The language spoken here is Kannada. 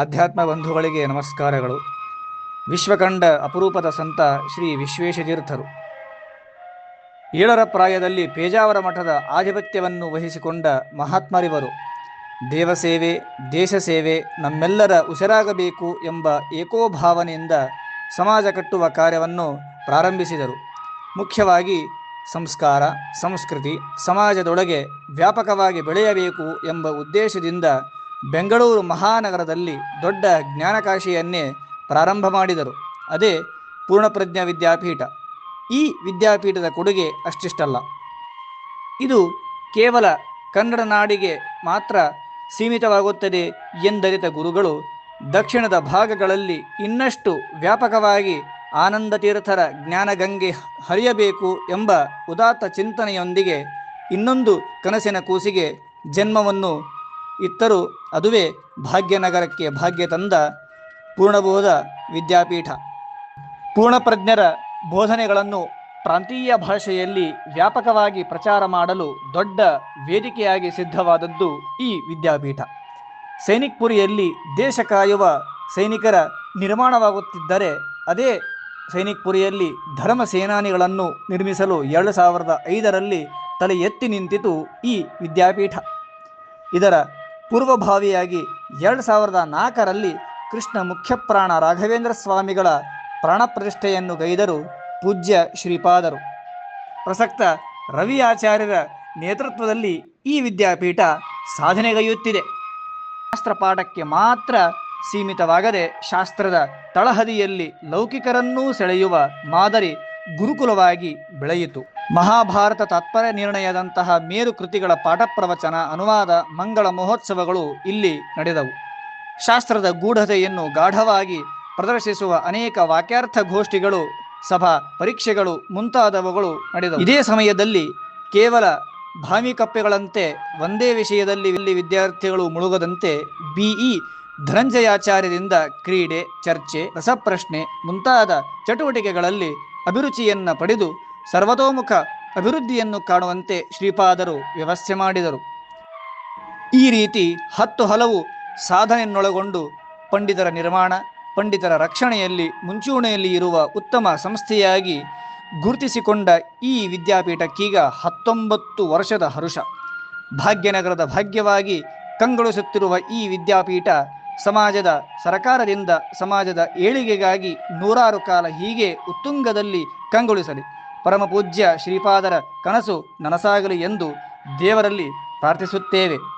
ಆಧ್ಯಾತ್ಮ ಬಂಧುಗಳಿಗೆ ನಮಸ್ಕಾರಗಳು. ವಿಶ್ವಕಂಡ ಅಪರೂಪದ ಸಂತ ಶ್ರೀ ವಿಶ್ವೇಶತೀರ್ಥರು. ಏಳರ ಪ್ರಾಯದಲ್ಲಿ ಪೇಜಾವರ ಮಠದ ಆಧಿಪತ್ಯವನ್ನು ವಹಿಸಿಕೊಂಡ ಮಹಾತ್ಮರಿವರು, ದೇವಸೇವೆ ದೇಶ ಸೇವೆ ನಮ್ಮೆಲ್ಲರ ಉಸಿರಾಗಬೇಕು ಎಂಬ ಏಕೋಭಾವನೆಯಿಂದ ಸಮಾಜ ಕಟ್ಟುವ ಕಾರ್ಯವನ್ನು ಪ್ರಾರಂಭಿಸಿದರು. ಮುಖ್ಯವಾಗಿ ಸಂಸ್ಕಾರ, ಸಂಸ್ಕೃತಿ, ಸಮಾಜದೊಳಗೆ ವ್ಯಾಪಕವಾಗಿ ಬೆಳೆಯಬೇಕು ಎಂಬ ಉದ್ದೇಶದಿಂದ ಬೆಂಗಳೂರು ಮಹಾನಗರದಲ್ಲಿ ದೊಡ್ಡ ಜ್ಞಾನಕಾಶಿಯನ್ನೇ ಪ್ರಾರಂಭ ಮಾಡಿದರು. ಅದೇ ಪೂರ್ಣಪ್ರಜ್ಞಾ ವಿದ್ಯಾಪೀಠ. ಈ ವಿದ್ಯಾಪೀಠದ ಕೊಡುಗೆ ಅಷ್ಟಿಷ್ಟಲ್ಲ. ಇದು ಕೇವಲ ಕನ್ನಡ ನಾಡಿಗೆ ಮಾತ್ರ ಸೀಮಿತವಾಗುತ್ತದೆ ಎಂದರಿತ ಗುರುಗಳು ದಕ್ಷಿಣದ ಭಾಗಗಳಲ್ಲಿ ಇನ್ನಷ್ಟು ವ್ಯಾಪಕವಾಗಿ ಆನಂದ ತೀರ್ಥರ ಜ್ಞಾನಗಂಗೆ ಹರಿಯಬೇಕು ಎಂಬ ಉದಾತ್ತ ಚಿಂತನೆಯೊಂದಿಗೆ ಇನ್ನೊಂದು ಕನಸಿನ ಕೂಸಿಗೆ ಜನ್ಮವನ್ನು ಇತ್ತರೂ ಅದುವೇ ಭಾಗ್ಯನಗರಕ್ಕೆ ಭಾಗ್ಯ ತಂದ ಪೂರ್ಣಬೋಧ ವಿದ್ಯಾಪೀಠ. ಪೂರ್ಣಪ್ರಜ್ಞರ ಬೋಧನೆಗಳನ್ನು ಪ್ರಾಂತೀಯ ಭಾಷೆಯಲ್ಲಿ ವ್ಯಾಪಕವಾಗಿ ಪ್ರಚಾರ ಮಾಡಲು ದೊಡ್ಡ ವೇದಿಕೆಯಾಗಿ ಸಿದ್ಧವಾದದ್ದು ಈ ವಿದ್ಯಾಪೀಠ. ಸೈನಿಕ್ಪುರಿಯಲ್ಲಿ ದೇಶ ಕಾಯುವ ಸೈನಿಕರ ನಿರ್ಮಾಣವಾಗುತ್ತಿದ್ದರೆ ಅದೇ ಸೈನಿಕ್ಪುರಿಯಲ್ಲಿ ಧರ್ಮ ಸೇನಾನಿಗಳನ್ನು ನಿರ್ಮಿಸಲು ಎರಡು ಸಾವಿರದ ಐದರಲ್ಲಿ ತಲೆ ಎತ್ತಿ ನಿಂತಿತು ಈ ವಿದ್ಯಾಪೀಠ. ಇದರ ಪೂರ್ವಭಾವಿಯಾಗಿ ಎರಡು ಸಾವಿರದ ನಾಲ್ಕರಲ್ಲಿ ಕೃಷ್ಣ ಮುಖ್ಯಪ್ರಾಣ ರಾಘವೇಂದ್ರ ಸ್ವಾಮಿಗಳ ಪ್ರಾಣ ಪ್ರತಿಷ್ಠೆಯನ್ನು ಗೈದರು ಪೂಜ್ಯ ಶ್ರೀಪಾದರು. ಪ್ರಸಕ್ತ ರವಿ ಆಚಾರ್ಯರ ನೇತೃತ್ವದಲ್ಲಿ ಈ ವಿದ್ಯಾಪೀಠ ಸಾಧನೆಗೈಯುತ್ತಿದೆ ಶಾಸ್ತ್ರ ಪಾಠಕ್ಕೆ ಮಾತ್ರ ಸೀಮಿತವಾಗದೆ ಶಾಸ್ತ್ರದ ತಳಹದಿಯಲ್ಲಿ ಲೌಕಿಕರನ್ನೂ ಸೆಳೆಯುವ ಮಾದರಿ ಗುರುಕುಲವಾಗಿ ಬೆಳೆಯಿತು. ಮಹಾಭಾರತ ತಾತ್ಪರ್ಯ ನಿರ್ಣಯದಂತಹ ಮೇರು ಕೃತಿಗಳ ಪಾಠ ಪ್ರವಚನ ಅನುವಾದ, ಮಂಗಳ ಮಹೋತ್ಸವಗಳು ಇಲ್ಲಿ ನಡೆದವು. ಶಾಸ್ತ್ರದ ಗೂಢತೆಯನ್ನು ಗಾಢವಾಗಿ ಪ್ರದರ್ಶಿಸುವ ಅನೇಕ ವಾಕ್ಯಾರ್ಥ ಗೋಷ್ಠಿಗಳು, ಸಭಾ ಪರೀಕ್ಷೆಗಳು ಮುಂತಾದವುಗಳು ನಡೆದವು. ಇದೇ ಸಮಯದಲ್ಲಿ ಕೇವಲ ಭಾಮಿಕಪ್ಪೆಗಳಂತೆ ಒಂದೇ ವಿಷಯದಲ್ಲಿ ಇಲ್ಲಿ ವಿದ್ಯಾರ್ಥಿಗಳು ಮುಳುಗದಂತೆ ಬಿಇ ಧನಂಜಯಾಚಾರ್ಯದಿಂದ ಕ್ರೀಡೆ, ಚರ್ಚೆ, ರಸಪ್ರಶ್ನೆ ಮುಂತಾದ ಚಟುವಟಿಕೆಗಳಲ್ಲಿ ಅಭಿರುಚಿಯನ್ನು ಪಡೆದು ಸರ್ವತೋಮುಖ ಅಭಿವೃದ್ಧಿಯನ್ನು ಕಾಣುವಂತೆ ಶ್ರೀಪಾದರು ವ್ಯವಸ್ಥೆ ಮಾಡಿದರು. ಈ ರೀತಿ ಹತ್ತು ಹಲವು ಸಾಧನೆಯನ್ನೊಳಗೊಂಡು ಪಂಡಿತರ ನಿರ್ಮಾಣ, ಪಂಡಿತರ ರಕ್ಷಣೆಯಲ್ಲಿ ಮುಂಚೂಣಿಯಲ್ಲಿ ಇರುವ ಉತ್ತಮ ಸಂಸ್ಥೆಯಾಗಿ ಗುರುತಿಸಿಕೊಂಡ ಈ ವಿದ್ಯಾಪೀಠಕ್ಕೀಗ ಹತ್ತೊಂಬತ್ತು ವರ್ಷದ ಹರುಷ. ಭಾಗ್ಯನಗರದ ಭಾಗ್ಯವಾಗಿ ಕಂಗೊಳಿಸುತ್ತಿರುವ ಈ ವಿದ್ಯಾಪೀಠ ಸಮಾಜದ ಸರಕಾರದಿಂದ ಸಮಾಜದ ಏಳಿಗೆಗಾಗಿ ನೂರಾರು ಕಾಲ ಹೀಗೆ ಉತ್ತುಂಗದಲ್ಲಿ ಕಂಗೊಳಿಸಲಿ. ಪರಮಪೂಜ್ಯ ಶ್ರೀಪಾದರ ಕನಸು ನನಸಾಗಲಿ ಎಂದು ದೇವರಲ್ಲಿ ಪ್ರಾರ್ಥಿಸುತ್ತೇವೆ.